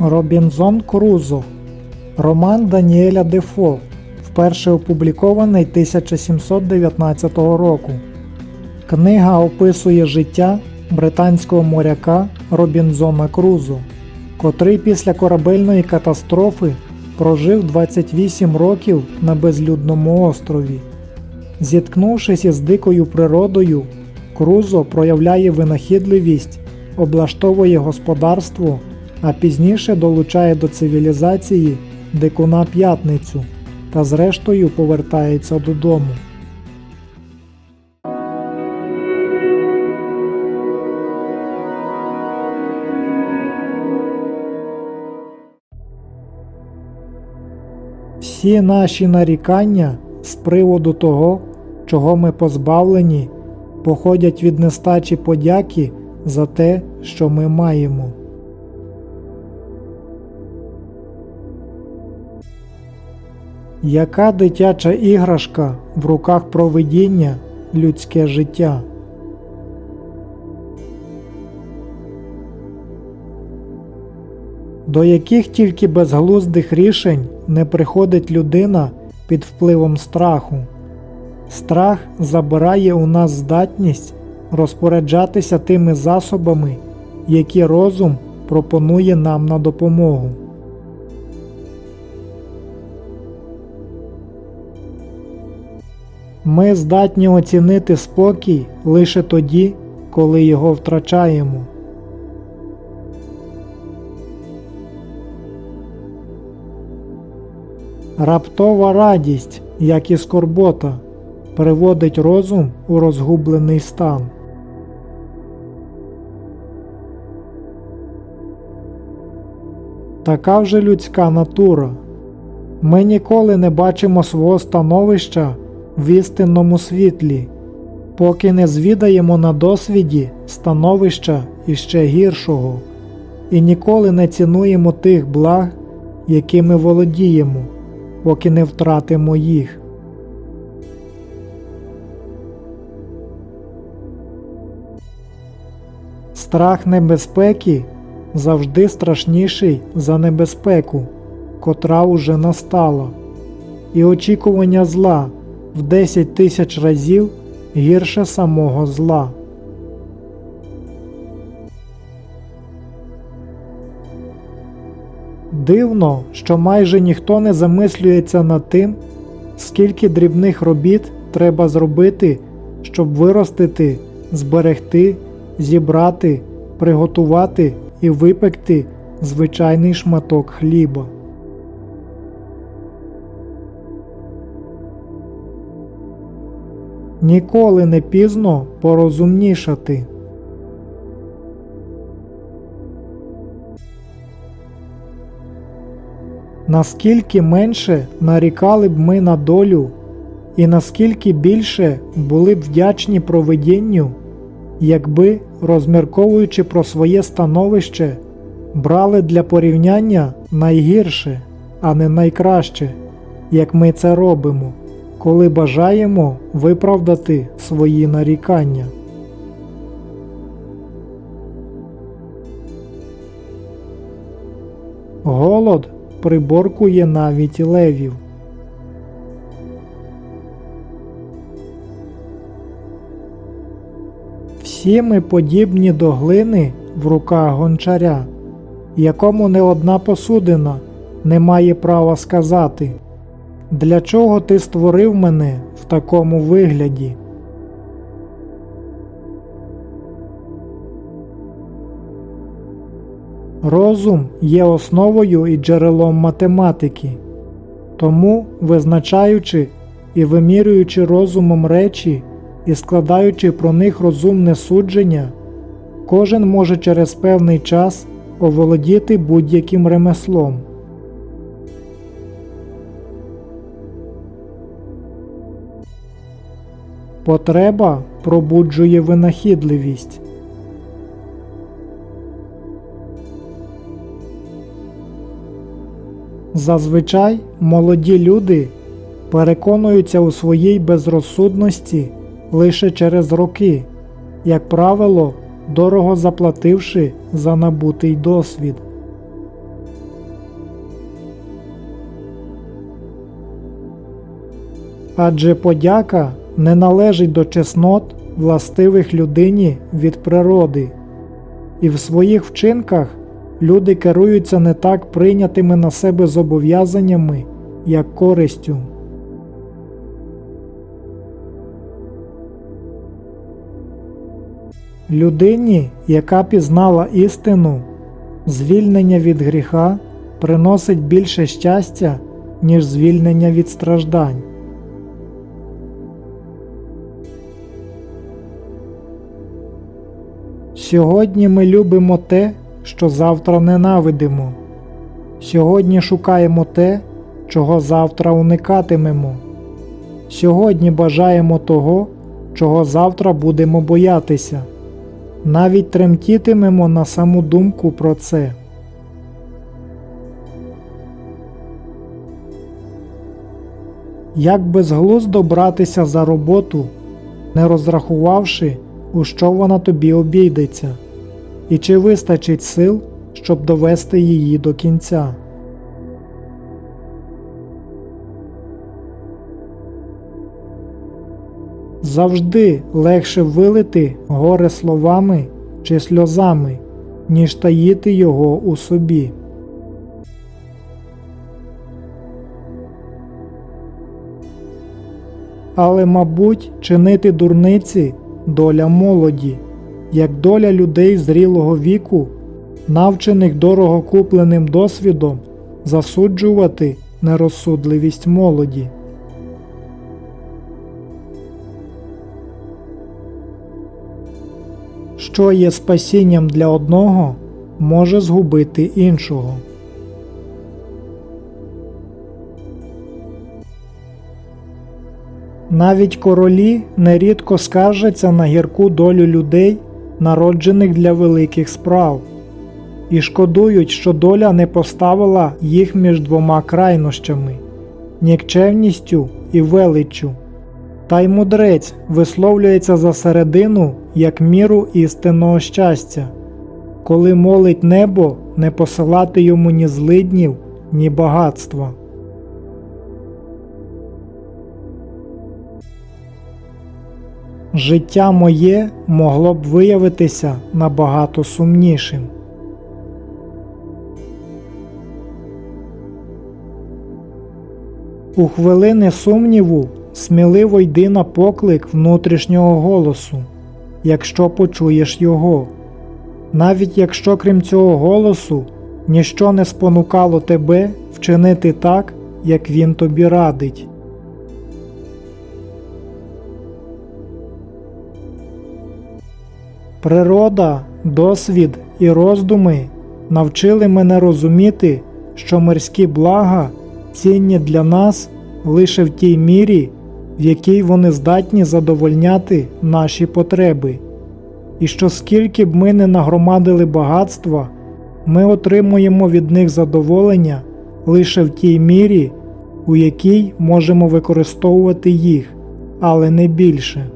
Робінзон Крузо. Роман Даніеля Дефо, вперше опублікований 1719 року. Книга описує життя британського моряка Робінзона Крузо, котрий після корабельної катастрофи прожив 28 років на безлюдному острові. Зіткнувшись із дикою природою, Крузо проявляє винахідливість, облаштовує господарство, а пізніше долучає до цивілізації дикуна п'ятницю та зрештою повертається додому. Всі наші нарікання з приводу того, чого ми позбавлені, походять від нестачі подяки за те, що ми маємо. Яка дитяча іграшка в руках провидіння людське життя? До яких тільки безглуздих рішень не приходить людина під впливом страху? Страх забирає у нас здатність розпоряджатися тими засобами, які розум пропонує нам на допомогу. Ми здатні оцінити спокій лише тоді, коли його втрачаємо. Раптова радість, як і скорбота, приводить розум у розгублений стан. Така вже людська натура. Ми ніколи не бачимо свого становища в істинному світлі, поки не звідаємо на досвіді становища іще гіршого, і ніколи не цінуємо тих благ, якими володіємо, поки не втратимо їх. Страх небезпеки завжди страшніший за небезпеку, котра уже настала, і очікування зла в 10 тисяч разів гірше самого зла. Дивно, що майже ніхто не замислюється над тим, скільки дрібних робіт треба зробити, щоб виростити, зберегти, зібрати, приготувати і випекти звичайний шматок хліба. Ніколи не пізно порозумнішати. Наскільки менше нарікали б ми на долю, і наскільки більше були б вдячні провидінню, якби, розмірковуючи про своє становище, брали для порівняння найгірше, а не найкраще, як ми це робимо, коли бажаємо виправдати свої нарікання. Голод приборкує навіть левів. Всі ми подібні до глини в руках гончаря, якому не одна посудина не має права сказати, для чого ти створив мене в такому вигляді. Розум є основою і джерелом математики, тому, визначаючи і вимірюючи розумом речі і складаючи про них розумне судження, кожен може через певний час оволодіти будь-яким ремеслом. Потреба пробуджує винахідливість. Зазвичай молоді люди переконуються у своїй безрозсудності лише через роки, як правило, дорого заплативши за набутий досвід. Адже подяка не належить до чеснот, властивих людині від природи, і в своїх вчинках люди керуються не так прийнятими на себе зобов'язаннями, як користю. Людині, яка пізнала істину, звільнення від гріха приносить більше щастя, ніж звільнення від страждань. Сьогодні ми любимо те, що завтра ненавидимо. Сьогодні шукаємо те, чого завтра уникатимемо. Сьогодні бажаємо того, чого завтра будемо боятися. Навіть тремтітимемо на саму думку про це. Як безглуздо братися за роботу, не розрахувавши, у що вона тобі обійдеться, і чи вистачить сил, щоб довести її до кінця. Завжди легше вилити горе словами чи сльозами, ніж таїти його у собі. Але, мабуть, чинити дурниці доля молоді, як доля людей зрілого віку, навчених дорого купленим досвідом засуджувати нерозсудливість молоді. Що є спасінням для одного, може згубити іншого. Навіть королі нерідко скаржаться на гірку долю людей, народжених для великих справ, і шкодують, що доля не поставила їх між двома крайнощами нікчемністю і величчю. Та й мудрець висловлюється за середину як міру істинного щастя, коли молить небо не посилати йому ні злиднів, ні багатства. Життя моє могло б виявитися набагато сумнішим. У хвилини сумніву сміливо йди на поклик внутрішнього голосу, якщо почуєш його. Навіть якщо крім цього голосу ніщо не спонукало тебе вчинити так, як він тобі радить. Природа, досвід і роздуми навчили мене розуміти, що мирські блага цінні для нас лише в тій мірі, в якій вони здатні задовольняти наші потреби, і що скільки б ми не нагромадили багатства, ми отримуємо від них задоволення лише в тій мірі, у якій можемо використовувати їх, але не більше.